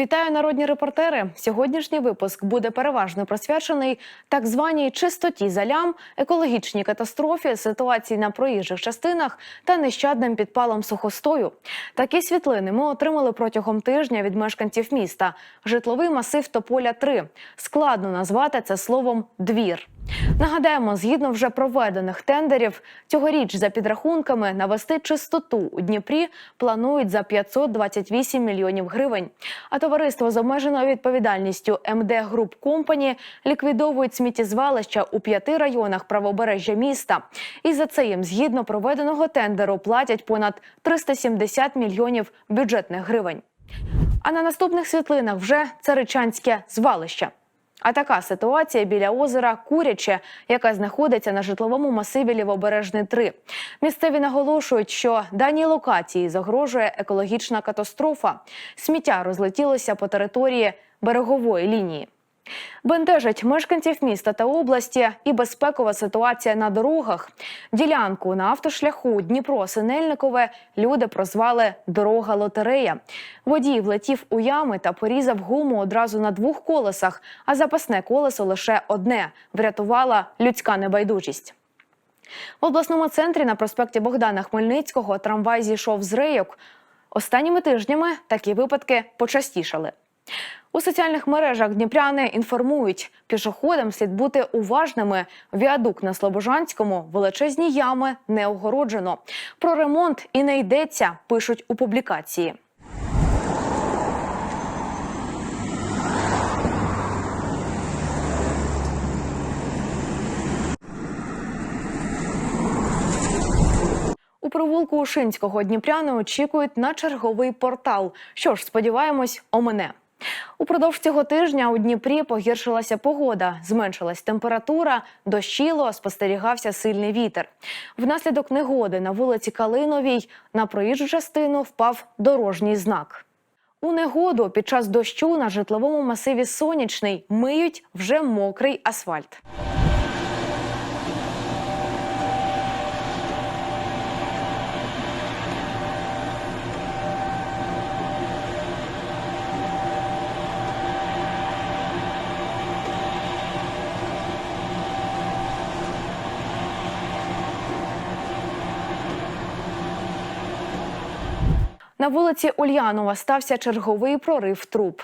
Вітаю народні репортери. Сьогоднішній випуск буде переважно присвячений так званій чистоті залям, екологічній катастрофі, ситуації на проїжджих частинах та нещадним підпалом сухостою. Такі світлини ми отримали протягом тижня від мешканців міста. Житловий масив Тополя 3 Складно назвати це словом двір. Нагадаємо, згідно вже проведених тендерів, цьогоріч за підрахунками навести чистоту у Дніпрі планують за 528 мільйонів гривень. А товариство з обмеженою відповідальністю МД Груп Компані ліквідовують сміттєзвалища у п'яти районах правобережжя міста. І за це їм згідно проведеного тендеру платять понад 370 мільйонів бюджетних гривень. А на наступних світлинах вже царичанське звалище. А така ситуація біля озера Куряче, яка знаходиться на житловому масиві Лівобережний 3. Місцеві наголошують, що даній локації загрожує екологічна катастрофа. Сміття розлетілося по території берегової лінії. Бентежить мешканців міста та області і безпекова ситуація на дорогах. Ділянку на автошляху Дніпро-Синельникове люди прозвали Дорога лотерея. Водій влетів у ями та порізав гуму одразу на двох колесах, а запасне колесо лише одне врятувала людська небайдужість. В обласному центрі на проспекті Богдана Хмельницького трамвай зійшов з рейок. Останніми тижнями такі випадки почастішали. У соціальних мережах дніпряни інформують, пішоходам слід бути уважними. Віадук на Слобожанському величезні ями не огороджено. Про ремонт і не йдеться, пишуть у публікації. У провулку Ушинського Дніпряни очікують на черговий портал. Що ж, сподіваємось, омине. Упродовж цього тижня у Дніпрі погіршилася погода, зменшилась температура, дощило, спостерігався сильний вітер. Внаслідок негоди на вулиці Калиновій на проїжджу частину впав дорожній знак. У негоду під час дощу на житловому масиві сонячний миють вже мокрий асфальт. На вулиці Ульянова стався черговий прорив труб.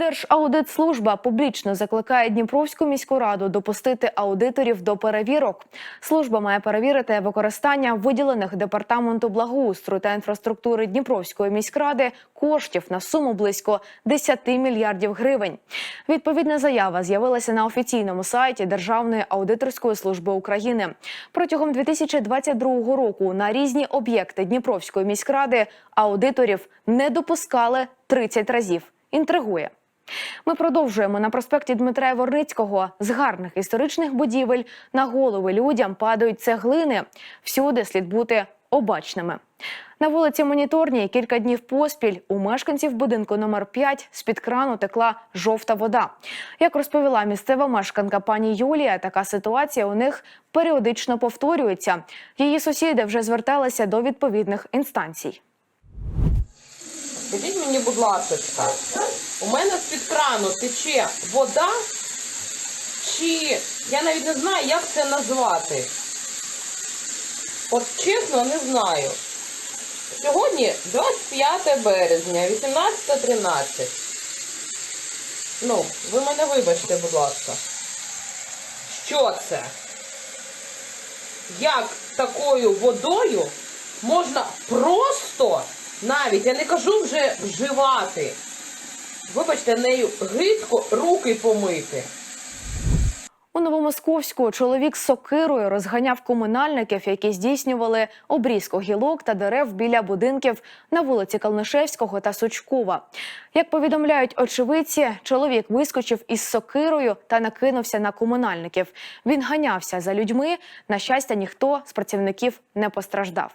Держаудитслужба публічно закликає Дніпровську міську раду допустити аудиторів до перевірок. Служба має перевірити використання виділених департаменту благоустрою та інфраструктури Дніпровської міськради коштів на суму близько 10 мільярдів гривень. Відповідна заява з'явилася на офіційному сайті Державної аудиторської служби України. Протягом 2022 року на різні об'єкти Дніпровської міськради аудиторів не допускали 30 разів. Інтригує. Ми продовжуємо на проспекті Дмитра Яворницького. З гарних історичних будівель на голови людям падають цеглини. Всюди слід бути обачними. На вулиці Моніторній кілька днів поспіль у мешканців будинку номер 5 з-під крану текла жовта вода. Як розповіла місцева мешканка пані Юлія, така ситуація у них періодично повторюється. Її сусіди вже зверталися до відповідних інстанцій. Скажіть мені, будь ласка, у мене з-під крану тече вода, чи я навіть не знаю, як це назвати. От чесно, не знаю. Сьогодні 25 березня, 18.13. Ну, ви мене вибачте, будь ласка. Що це? Як такою водою можна просто навіть, я не кажу вже вживати. Вибачте, нею гидко руки помити. У Новомосковську чоловік з сокирою розганяв комунальників, які здійснювали обрізку гілок та дерев біля будинків на вулиці Калнишевського та Сучкова. Як повідомляють очевидці, чоловік вискочив із сокирою та накинувся на комунальників. Він ганявся за людьми. На щастя, ніхто з працівників не постраждав.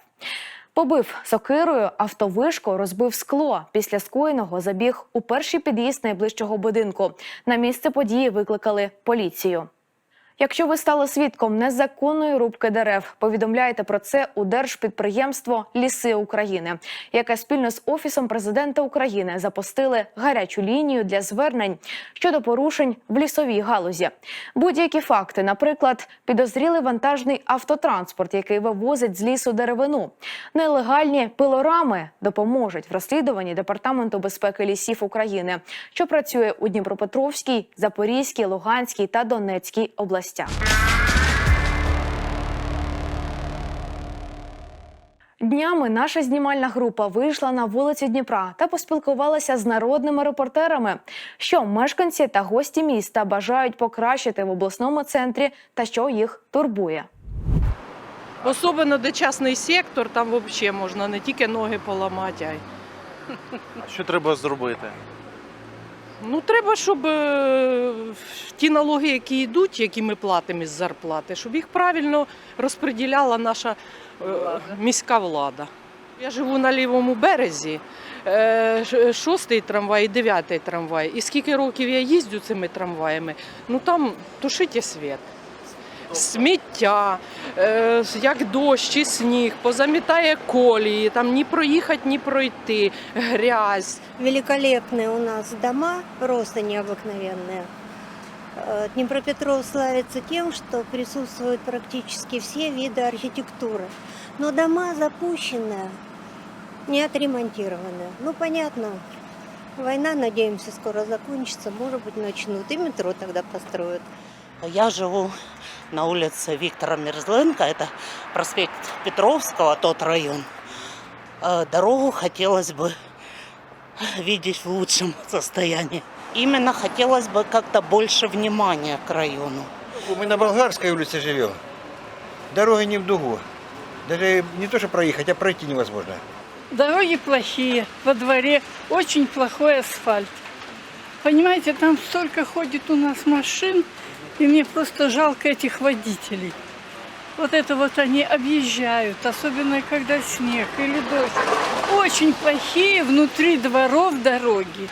Побив сокирою автовишку, розбив скло. Після скоєного забіг у перший під'їзд найближчого будинку. На місце події викликали поліцію. Якщо ви стали свідком незаконної рубки дерев, повідомляйте про це у держпідприємство Ліси України, яке спільно з офісом президента України запустили гарячу лінію для звернень щодо порушень в лісовій галузі. Будь-які факти, наприклад, підозрілий вантажний автотранспорт, який вивозить з лісу деревину, нелегальні пилорами допоможуть в розслідуванні департаменту безпеки лісів України, що працює у Дніпропетровській, Запорізькій, Луганській та Донецькій областях. Днями наша знімальна група вийшла на вулиці Дніпра та поспілкувалася з народними репортерами, що мешканці та гості міста бажають покращити в обласному центрі та що їх турбує. Особливо де частний сектор, там взагалі можна не тільки ноги поламати, а й А що треба зробити? Ну треба, щоб е, ті налоги, які йдуть, які ми платимо із зарплати, щоб їх правильно розподіляла наша е, міська влада. Я живу на лівому березі, е, шостий трамвай і дев'ятий трамвай. І скільки років я їздю цими трамваями, ну там тушить світ. Сміття, е, як дощ і сніг, позамітає колії, там ні проїхати, ні пройти, грязь. Великолепные у нас дома, просто необыкновенные. Э, Днепропетров славится тем, что присутствуют практически все виды архитектуры. Но дома запущенные, не отремонтированы. Ну, понятно, война, надеемся, скоро закончится. Может быть, начнут. И метро тогда построят. Я живу на улице Виктора Мерзленко, это проспект Петровского, тот район. Э, Дорогу хотелось бы видеть в лучшем состоянии. Именно хотелось бы как-то больше внимания к району. Мы на Болгарской улице живем. Дороги не в дугу. Даже не то, что проехать, а пройти невозможно. Дороги плохие, во дворе очень плохой асфальт. Понимаете, там столько ходит у нас машин, и мне просто жалко этих водителей. Вот это вот они объезжают, особенно когда снег или дождь. Очень плохие внутри дворов дороги.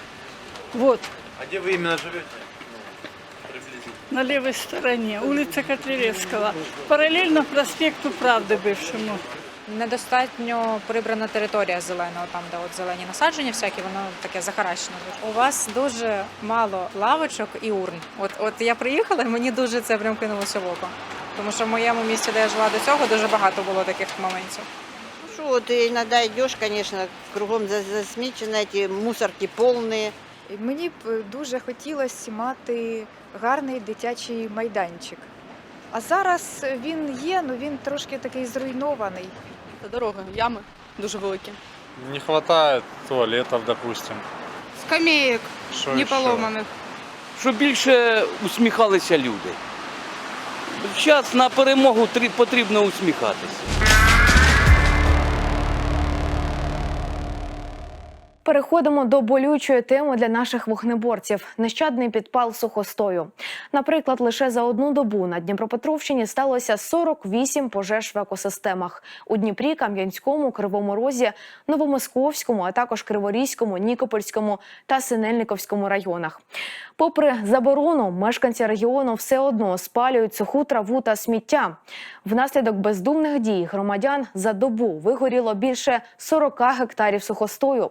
Вот, А де ви іменно живете? на левой стороне, улица Котляревского, параллельно проспекту Правды бывшему. Недостатньо прибрана територія зеленого, там де от зелені насадження, всякі воно таке захаращене. У вас дуже мало лавочок і урн. От от я приїхала, і мені дуже це прям кинулося в око. Тому що в моєму місті, де я жила до цього, дуже багато було таких моментів. Ну что, вот иногда идешь, конечно, кругом за- засмечено, эти мусорки полные. Мені б дуже хотілося мати гарний дитячий майданчик. А зараз він є, але він трошки такий зруйнований. Дороги, ями дуже великі. Не вистачає туалетів, допустим. Скамеек Що не ще? поломаних. щоб більше усміхалися люди. Зараз на перемогу трі- потрібно усміхатися. Переходимо до болючої теми для наших вогнеборців нещадний підпал сухостою. Наприклад, лише за одну добу на Дніпропетровщині сталося 48 пожеж в екосистемах у Дніпрі, Кам'янському, Кривому Розі, Новомосковському, а також Криворізькому, Нікопольському та Синельниковському районах. Попри заборону, мешканці регіону все одно спалюють суху траву та сміття. Внаслідок бездумних дій громадян за добу вигоріло більше 40 гектарів сухостою.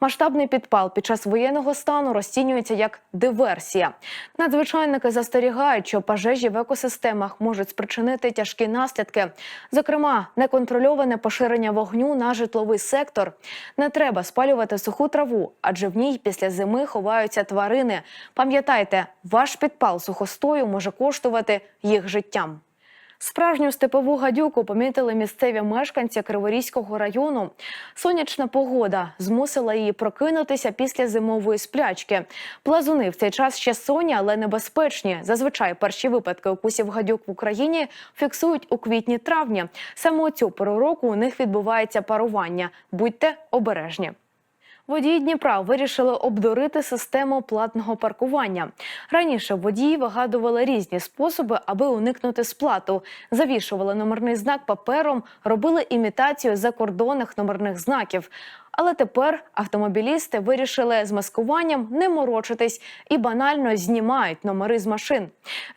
Масштабний підпал під час воєнного стану розцінюється як диверсія. Надзвичайники застерігають, що пожежі в екосистемах можуть спричинити тяжкі наслідки, зокрема, неконтрольоване поширення вогню на житловий сектор. Не треба спалювати суху траву, адже в ній після зими ховаються тварини. Пам'ятайте, ваш підпал сухостою може коштувати їх життям. Справжню степову гадюку помітили місцеві мешканці Криворізького району. Сонячна погода змусила її прокинутися після зимової сплячки. Плазуни в цей час ще сонні, але небезпечні. Зазвичай перші випадки укусів гадюк в Україні фіксують у квітні-травні. Саме у цю пору року у них відбувається парування. Будьте обережні. Водії Дніпра вирішили обдурити систему платного паркування. Раніше водії вигадували різні способи, аби уникнути сплату. Завішували номерний знак папером, робили імітацію закордонних номерних знаків. Але тепер автомобілісти вирішили з маскуванням не морочитись і банально знімають номери з машин.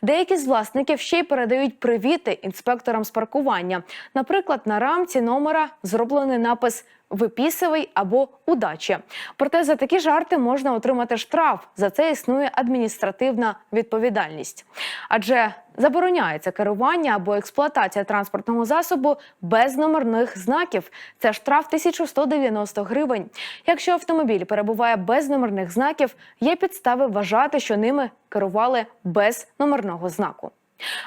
Деякі з власників ще й передають привіти інспекторам з паркування. Наприклад, на рамці номера зроблений напис Випісовий або удачі. Проте за такі жарти можна отримати штраф. За це існує адміністративна відповідальність. Адже забороняється керування або експлуатація транспортного засобу без номерних знаків. Це штраф 1190 гривень. Якщо автомобіль перебуває без номерних знаків, є підстави вважати, що ними керували без номерного знаку.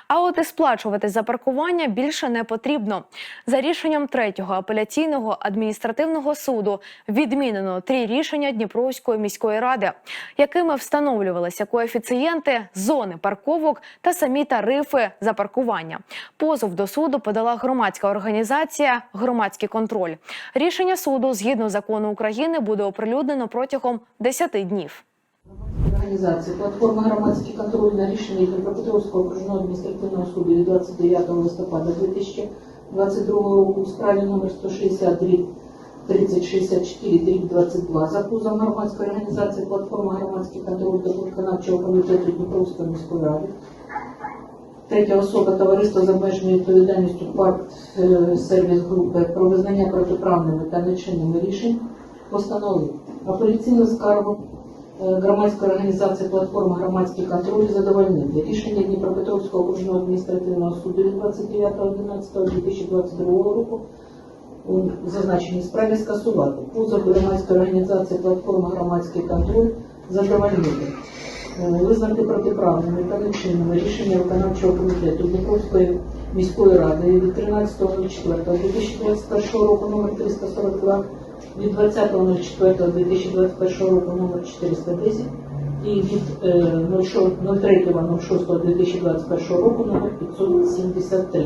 А от і сплачувати за паркування більше не потрібно. За рішенням третього апеляційного адміністративного суду відмінено три рішення Дніпровської міської ради, якими встановлювалися коефіцієнти, зони парковок та самі тарифи за паркування. Позов до суду подала громадська організація Громадський контроль. Рішення суду згідно закону України буде оприлюднено протягом 10 днів. Організації платформа громадський контроль на рішення Дніпропетровського окружного адміністративного суду від 29 листопада 2022 року в справі номер 160 3064 22 за позовом громадської організації платформа громадський контроль до виконавчого комітету Дніпровської міської ради. Третя особа товариства з обмеженою відповідальністю парк е, сервіс групи про визнання протиправними та нечинними рішень постановив апеляційну скаргу громадської організації платформа громадський контроль задовольнити рішення Дніпропетровського окружного адміністративного суду від 29.11.2022 року. У зазначеній справі скасувати. Позов громадської організації платформа громадський контроль задовольнити. Е, Визнати протиправними та нечинними рішення виконавчого комітету Дніпровської міської ради від 13.04.2021 року номер 342 від 20.04.2021 року номер 410 і від е, 03.06.2021 року номер 573.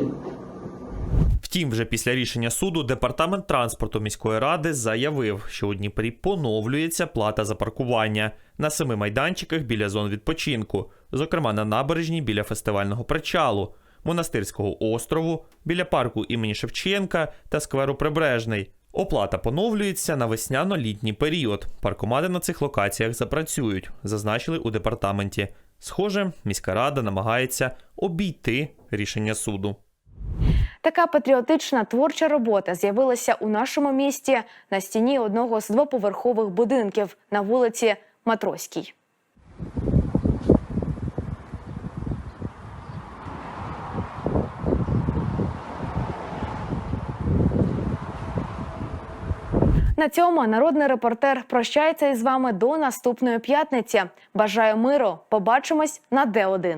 Втім, вже після рішення суду департамент транспорту міської ради заявив, що у Дніпрі поновлюється плата за паркування на семи майданчиках біля зон відпочинку, зокрема на набережній біля фестивального причалу, монастирського острову, біля парку імені Шевченка та скверу Прибережний. Оплата поновлюється на весняно-літній період. Паркомати на цих локаціях запрацюють, зазначили у департаменті. Схоже, міська рада намагається обійти рішення суду. Така патріотична творча робота з'явилася у нашому місті на стіні одного з двоповерхових будинків на вулиці Матроській. На цьому народний репортер прощається із вами до наступної п'ятниці. Бажаю миру. Побачимось на Д1.